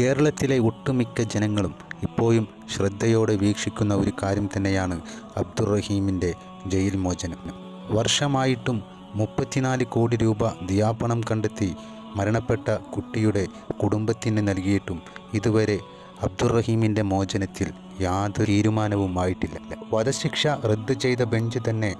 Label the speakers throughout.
Speaker 1: കേരളത്തിലെ ഒട്ടുമിക്ക ജനങ്ങളും ഇപ്പോഴും ശ്രദ്ധയോടെ വീക്ഷിക്കുന്ന ഒരു കാര്യം തന്നെയാണ് അബ്ദുറഹീമിന്റെ ജയിൽ മോചനം. വർഷമായിട്ടും മുപ്പത്തിനാല് കോടി രൂപ ദിയാപണം കണ്ടെത്തി മരണപ്പെട്ട കുട്ടിയുടെ കുടുംബത്തിന് നൽകിയിട്ടും ഇതുവരെ അബ്ദുറഹീമിന്റെ മോചനത്തിൽ യാതൊരു തീരുമാനവും ആയിട്ടില്ല വധശിക്ഷ റദ്ദ് ചെയ്ത ബെഞ്ച് തന്നെ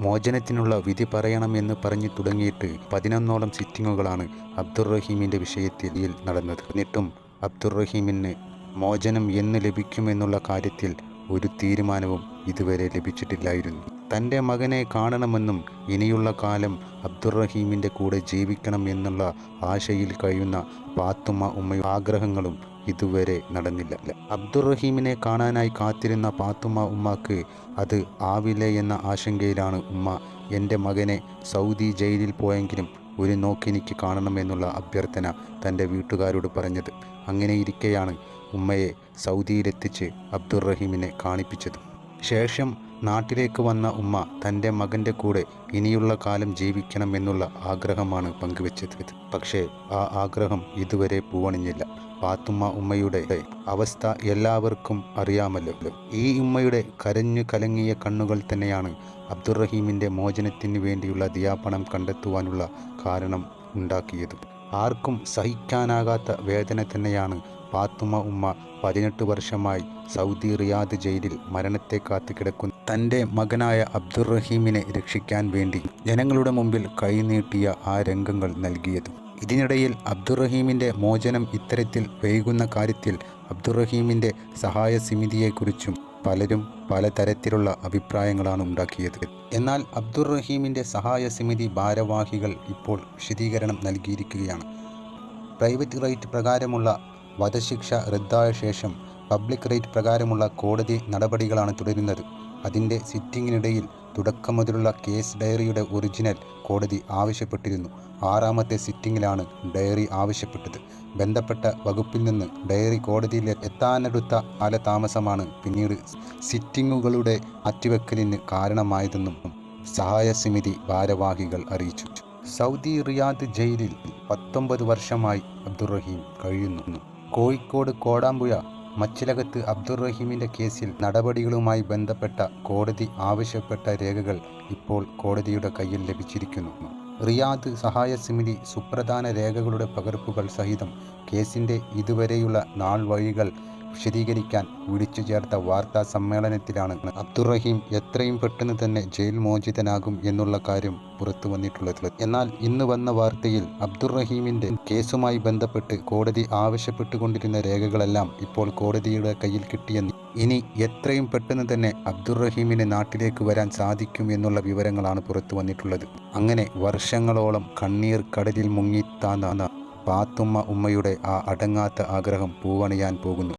Speaker 1: മോചനത്തിനുള്ള വിധി പറയണമെന്ന് പറഞ്ഞു തുടങ്ങിയിട്ട് പതിനൊന്നോളം സിറ്റിങ്ങുകളാണ് അബ്ദുറഹീമിന്റെ വിഷയത്തിൽ നടന്നത്. എന്നിട്ടും അബ്ദുറഹീമിന് മോചനം എന്ന് ലഭിക്കുമെന്നുള്ള കാര്യത്തിൽ ഒരു തീരുമാനവും ഇതുവരെ ലഭിച്ചിട്ടില്ലായിരുന്നു. തന്റെ മകനെ കാണണമെന്നും ഇനിയുള്ള കാലം അബ്ദുറഹീമിന്റെ കൂടെ ജീവിക്കണം എന്നുള്ള ആശയിൽ കഴിയുന്ന പാത്തുമ്മ ഉമ്മയുടെ ആഗ്രഹങ്ങളും ഇതുവരെ നടന്നില്ല. അബ്ദുറഹീമിനെ കാണാനായി കാത്തിരുന്ന പാത്തുമ്മ ഉമ്മാക്ക് അത് ആവില്ലേ എന്ന ആശങ്കയിലാണ് ഉമ്മ. എന്റെ മകനെ സൗദി ജയിലിൽ പോയെങ്കിലും ഒരു നോക്കെനിക്ക് കാണണമെന്നുള്ള അഭ്യർത്ഥന തന്റെ വീട്ടുകാരോട് പറഞ്ഞത്. അങ്ങനെയിരിക്കെയാണ് ഉമ്മയെ സൗദിയിലെത്തിച്ച് അബ്ദുറഹീമിനെ കാണിപ്പിച്ചത്. ശേഷം നാട്ടിലേക്ക് വന്ന ഉമ്മ തന്റെ മകന്റെ കൂടെ ഇനിയുള്ള കാലം ജീവിക്കണമെന്നുള്ള ആഗ്രഹമാണ് പങ്കുവെച്ചത്. പക്ഷേ ആ ആഗ്രഹം ഇതുവരെ പൂവണിഞ്ഞില്ല. പാത്തുമ്മ ഉമ്മയുടെ അവസ്ഥ എല്ലാവർക്കും അറിയാമല്ലോ. ഈ ഉമ്മയുടെ കരഞ്ഞു കലങ്ങിയ കണ്ണുകൾ തന്നെയാണ് അബ്ദുറഹീമിന്റെ മോചനത്തിന് വേണ്ടിയുള്ള ദിയാപണം കണ്ടെത്തുവാനുള്ള കാരണം ഉണ്ടാക്കിയത്. ആർക്കും സഹിക്കാനാകാത്ത വേദന തന്നെയാണ് പാത്തുമ്മ ഉമ്മ പതിനെട്ട് വർഷമായി സൗദി റിയാദ് ജയിലിൽ മരണത്തെ കാത്തു കിടക്കുന്ന തന്റെ മകനായ അബ്ദുറഹീമിനെ രക്ഷിക്കാൻ വേണ്ടി ജനങ്ങളുടെ മുമ്പിൽ കൈനീട്ടിയ ആ രംഗങ്ങൾ നൽകിയത്. ഇതിനിടയിൽ അബ്ദുറഹീമിന്റെ മോചനം ഇത്തരത്തിൽ വൈകുന്ന കാര്യത്തിൽ അബ്ദുറഹീമിന്റെ സഹായ സമിതിയെക്കുറിച്ചും പലരും പലതരത്തിലുള്ള അഭിപ്രായങ്ങളാണ് ഉണ്ടാക്കിയത്. എന്നാൽ അബ്ദുറഹീമിന്റെ സഹായ സമിതി ഭാരവാഹികൾ ഇപ്പോൾ വിശദീകരണം നൽകിയിരിക്കുകയാണ്. പ്രൈവറ്റ് റൈറ്റ് പ്രകാരമുള്ള വധശിക്ഷ റദ്ദായ ശേഷം പബ്ലിക് റേറ്റ് പ്രകാരമുള്ള കോടതി നടപടികളാണ് തുടരുന്നത്. അതിന്റെ സിറ്റിംഗിനിടയിൽ തുടക്കം മുതലുള്ള കേസ് ഡയറിയുടെ ഒറിജിനൽ കോടതി ആവശ്യപ്പെട്ടിരുന്നു. ആറാമത്തെ സിറ്റിംഗിലാണ് ഡയറി ആവശ്യപ്പെട്ടത്. ബന്ധപ്പെട്ട വകുപ്പിൽ നിന്ന് ഡയറി കോടതിയിൽ എത്താനെടുത്ത കാലതാമസമാണ് പിന്നീട് സിറ്റിങ്ങുകളുടെ മാറ്റിവെക്കലിന് കാരണമായതെന്നും സഹായ സമിതി ഭാരവാഹികൾ അറിയിച്ചു. സൗദി റിയാദ് ജയിലിൽ പത്തൊമ്പത് വർഷമായി അബ്ദുറഹീം കഴിയുന്നു. കോഴിക്കോട് കോടാമ്പുഴ മച്ചിലകത്ത് അബ്ദുറഹീമിന്റെ കേസിൽ നടപടികളുമായി ബന്ധപ്പെട്ട കോടതി ആവശ്യപ്പെട്ട രേഖകൾ ഇപ്പോൾ കോടതിയുടെ കയ്യിൽ ലഭിച്ചിരിക്കുന്നു. റിയാദ് സഹായ സമിതി സുപ്രധാന രേഖകളുടെ പകർപ്പുകൾ സഹിതം കേസിന്റെ ഇതുവരെയുള്ള നാൾ വഴികൾ വിശദീകരിക്കാൻ വിളിച്ചു ചേർത്ത വാർത്താ സമ്മേളനത്തിലാണ് അബ്ദുറഹീം എത്രയും പെട്ടെന്ന് തന്നെ ജയിൽ മോചിതനാകും എന്നുള്ള കാര്യം പുറത്തു വന്നിട്ടുള്ളത്. എന്നാൽ ഇന്ന് വന്ന വാർത്തയിൽ അബ്ദുറഹീമിന്റെ കേസുമായി ബന്ധപ്പെട്ട് കോടതി ആവശ്യപ്പെട്ടുകൊണ്ടിരുന്ന രേഖകളെല്ലാം ഇപ്പോൾ കോടതിയുടെ കയ്യിൽ കിട്ടിയെന്ന്. ഇനി എത്രയും പെട്ടെന്ന് തന്നെ അബ്ദുറഹീമിന് നാട്ടിലേക്ക് വരാൻ സാധിക്കും എന്നുള്ള വിവരങ്ങളാണ് പുറത്തു വന്നിട്ടുള്ളത്. അങ്ങനെ വർഷങ്ങളോളം കണ്ണീർ കടലിൽ മുങ്ങി മുങ്ങിത്താന്ന പാത്തുമ്മ ഉമ്മയുടെ ആ അടങ്ങാത്ത ആഗ്രഹം പൂവണിയാൻ പോകുന്നു.